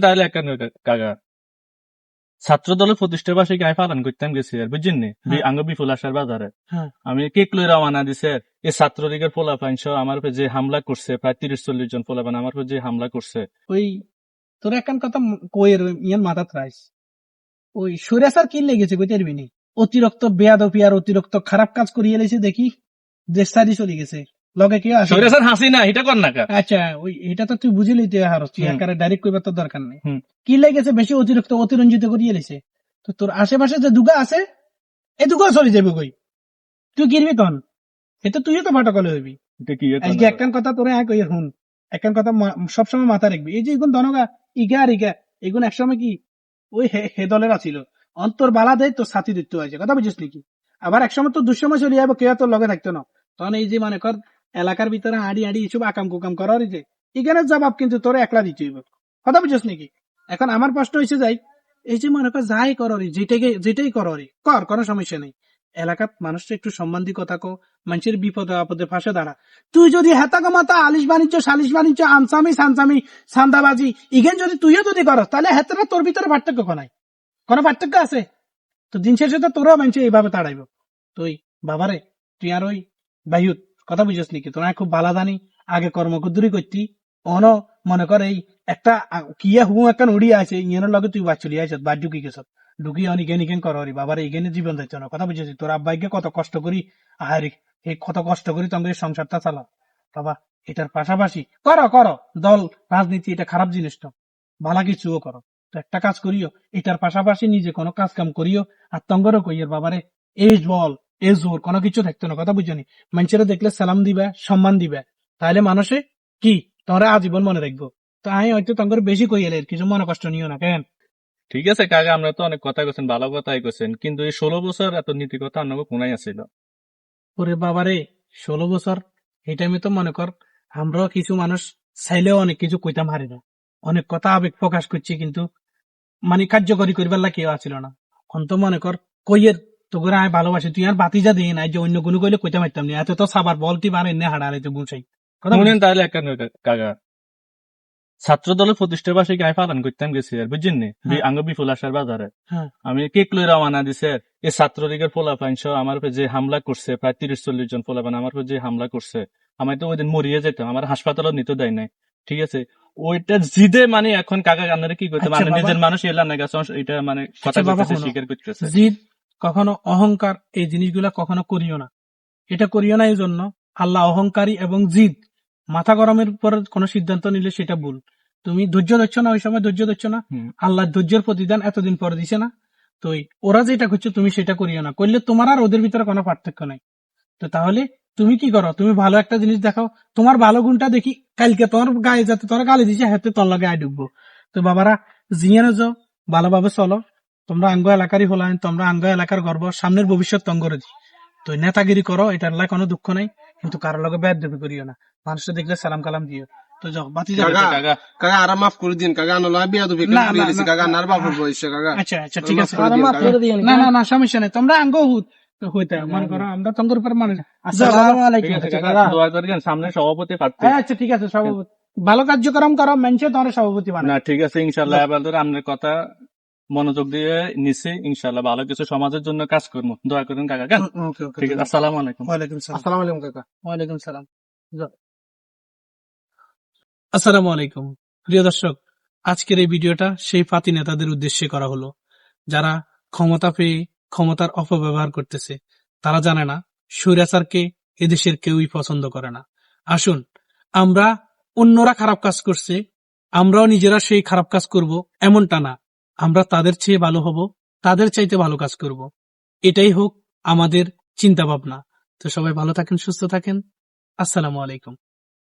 তাহলে একটা কাকা ছাত্র দলের প্রতিষ্ঠা বার্ষিকী আমি পালন করতাম গেছি আর বুঝছেন নি? হ্যাঁ। আঙ্গ বিপুল আসার বাজারে। হ্যাঁ। আমি কেক লই রওনা দিছে? এই ছাত্রলীগের পোলাপাইন সহ আমার উপর যে হামলা করছে প্রায় তিরিশ চল্লিশ জন পোলাপান আমার উপর যে হামলা করছে। ওই তোর একখান কথা কইয়ের ইয়ান মাথাত রাইস। ওই সুরেশার কি লেগেছে কইতে পারবি অতিরিক্ত বেয়াদপি আর অতিরিক্ত খারাপ কাজ করিয়ে এলেছে দেখি। দেশ সারি চলে গেছে। লগে কি আছে সৈরাসার হাসি না এটা কর না আচ্ছা ওই এটা তো তুই বুঝিলি তুই হার তুই একারে ডাইরেক্ট কইবার তোর দরকার নেই। কি লেগেছে বেশি অতিরিক্ত অতিরঞ্জিত করিয়ে তো তোর আশেপাশে যে দুগা আছে এই দুগা চলে যাবে কই? তুই তখন এটা তুইও তো ভাটকলে হইবি। আজকে একখান কথা তোরে হুন একখান কথা সবসময় মাথা রাখবি। এই যে এগুন দনগা ইগা আর ইগা এগুন একসময় কি ওই হে হে দলের আছিল অন্তর বালা দেয় তোর সাথী দিতে হয়েছে। কথা বুঝিস নাকি? আবার একসময় তো দুঃসময় চলে যাব কেউ তোর লগে থাকতো না। তখন এই যে মানে কর এলাকার ভিতরে আড়ি আড়ি এসব আকাম কুকাম করার যে এখানে জবাব কিন্তু তোর একলা দিতে হইব। কথা বুঝিস নাকি? এখন আমার প্রশ্ন হয়েছে যাই, এই যে মনে কর যাই কররি যেটাকে, যেটাই কররি কর, কোনো সমস্যা নেই। এলাকার মানুষটা একটু সম্মান দিয়ে কথা কো মানুষের বিপদে আপদে ফাঁসে দাঁড়া। তুই যদি হেতাকে মাতা আলিশ বাণিজ্য, সালিশ বাণিজ্য, আনসামি, সানসামি, সান্দাবাজি, ইগেন যদি তুইও যদি করস, তাহলে হেতরা তোর ভিতরে পার্থক্য কোনাই কোনো পার্থক্য আছে? তো দিন শেষে তো তোরও মানুষ এইভাবে তাড়াইব। তুই বাবারে, তুই আর ওই বায়ুত কথা বুঝিস নাকি? তোরা খুব বালা জানি আগে কর্মকুদ্দুরি করতি। অন মনে কর এই একটা, কিয়া হু একটা উড়িয়ে আছে ইয়ের লগে তুই বাদ চলি বাদ ঢুকি গেছ। ঢুকি অন ইগেন ইগেন কররি বাবারে, ইগেনে জীবন যাইছ না। কথা বুঝেছি? তোর আব্বাইকে কত কষ্ট করি, আহারি এই কত কষ্ট করি তোমাদের সংসারটা চালা বাবা, এটার পাশাপাশি করো করো, দল, রাজনীতি, এটা খারাপ জিনিস তো। ভালো কিছুও করো। তো একটা কাজ করিও, এটার পাশাপাশি নিজে কোনো কাজ কাম করিও আর তঙ্গরও কইয়ের বাবারে এই বল। এই জোর কোনো কিছু থাকতো না কথা বুঝছ নি মানুষেরা দেখলে সালাম দিবে সম্মান দিবে। তাহলে মানুষে কি? তোমরা আজীবন মনে রাখব। তো আমি হয়তো তঙ্গর বেশি কইয়েলে কিছু মনে কষ্ট নিও না কেন? ঠিক আছে কাকা আমরা তো অনেক কথা কইছেন ভালো কথাই কইছেন কিন্তু এই ষোলো বছর এত নীতি কথা অন্য কোনাই আছিল। ওরে বাবারে ষোলো বছর এই টাইমে তো মনে কর আমরাও কিছু মানুষ চাইলেও অনেক কিছু কইতাম হারি না। অনেক কথা আবেগ প্রকাশ করছি কিন্তু মানে কার্যকরী করিবার কেউ আছিল না। অন্ত মনে কর কইয়ের তোকে আমি ভালোবাসি তুই আর বাতি যা দিই নাই যে অন্য কোনো কইলে কইতে পারতাম না। এত তো সাবার বলতি বার এনে হাড়া হারাইতে বুঝাই কথা শুনেন তাহলে একটা কাকা। ছাত্র দলের প্রতিষ্ঠা বার্ষিকী আমি পালন করতাম গেছি আর বুঝছেন নি? হ্যাঁ। আঙ্গ বিপুল আসার বাজারে। হ্যাঁ। আমি কেক লই রওনা দিছে? এই ছাত্রলীগের পোলাপাইন সহ আমার উপর যে হামলা করছে প্রায় তিরিশ চল্লিশ জন পোলাপান আমার উপর যে হামলা করছে আমি তো ওই দিন মরিয়ে যেতাম আমার হাসপাতালও নিতে দেয় নাই। ঠিক আছে? ওইটা জিদে মানে এখন কাকা কান্নারে কি করতে আচ্ছা মানে নিজের মানুষ এলাম না গেছে এটা মানে কথা আচ্ছা কইতেছে, শোনো। স্বীকার করতেছে। জিদ কখনো অহংকার এই জিনিসগুলা কখনো করিও না। এটা করিও না এই জন্য আল্লাহ অহংকারী এবং জিদ। মাথা গরমের উপর কোনো সিদ্ধান্ত নিলে সেটা ভুল। তুমি ধৈর্য ধরছ না ওই সময় ধৈর্য ধরছ না। আল্লাহ ধৈর্যের প্রতিদান এতদিন পরে দিছে না। তো ওরা যেটা করছে তুমি সেটা করিও না। করলে তোমার আর ওদের ভিতরে কোনো পার্থক্য নাই। তো তাহলে তুমি কি করো? তুমি ভালো একটা জিনিস দেখাও। তোমার ভালো গুণটা দেখি। কালকে তোমার গায়ে যাতে তোরা গালি দিছে হাতে তোর লগে আয় ঢুকবো। তো বাবারা জিয়ে না যাও ভালোভাবে চলো। তোমরা আঙ্গ এলাকারই হলাম তোমরা আঙ্গ এলাকার গর্ব সামনের ভবিষ্যৎ তঙ্গরে দি তো নেতাগিরি করো এটার লাই কোনো দুঃখ নাই কিন্তু কারও লগে ব্যাদ দেবী করিও না। মানুষটা দেখলে সালাম কালাম দিও। তো যাও বাতি যাও কাকা। কাকা কাকা আর মাফ করে দিন কাকা আনো লয় দুবি না, করে না, দিছি না। কাকা নার বাপুর বয়সে কাকা। আচ্ছা আচ্ছা ঠিক আছে। মাফ করে দিন, না না না সমস্যা নেই। তোমরা আঙ্গ হুত হইতে মনে করো আমরা তঙ্গর উপর মানুষ। ঠিক আছে কাকা দোয়া করেন সামনে সভাপতি হ্যাঁ আচ্ছা ঠিক আছে সভাপতি। ভালো কার্যক্রম করো মানুষে তোমার সভাপতি বানায়। না ঠিক আছে ইনশাল্লাহ এবার আপনার কথা মনোযোগ দিয়ে নিছি ইনশাল্লাহ ভালো কিছু সমাজের জন্য কাজ করব। দোয়া করেন কাকা কেন ঠিক আছে আসসালামু আলাইকুম। ওয়ালাইকুম সালাম। আলাইকুম কাকা। ওয়ালাইকুম সালাম। আসসালামু আলাইকুম। প্রিয় দর্শক আজকের এই ভিডিওটা সেই ফাতি নেতাদের উদ্দেশ্যে করা হলো। যারা ক্ষমতা পেয়ে ক্ষমতার অপব্যবহার করতেছে তারা জানে না স্বৈরাচারকে এদেশের কেউই পছন্দ করে না। আসুন আমরা অন্যরা খারাপ কাজ করছে আমরাও নিজেরা সেই খারাপ কাজ করব এমনটা না। আমরা তাদের চেয়ে ভালো হব, তাদের চাইতে ভালো কাজ করব। এটাই হোক আমাদের চিন্তা ভাবনা তো সবাই ভালো থাকেন, সুস্থ থাকেন। আসসালামু আলাইকুম।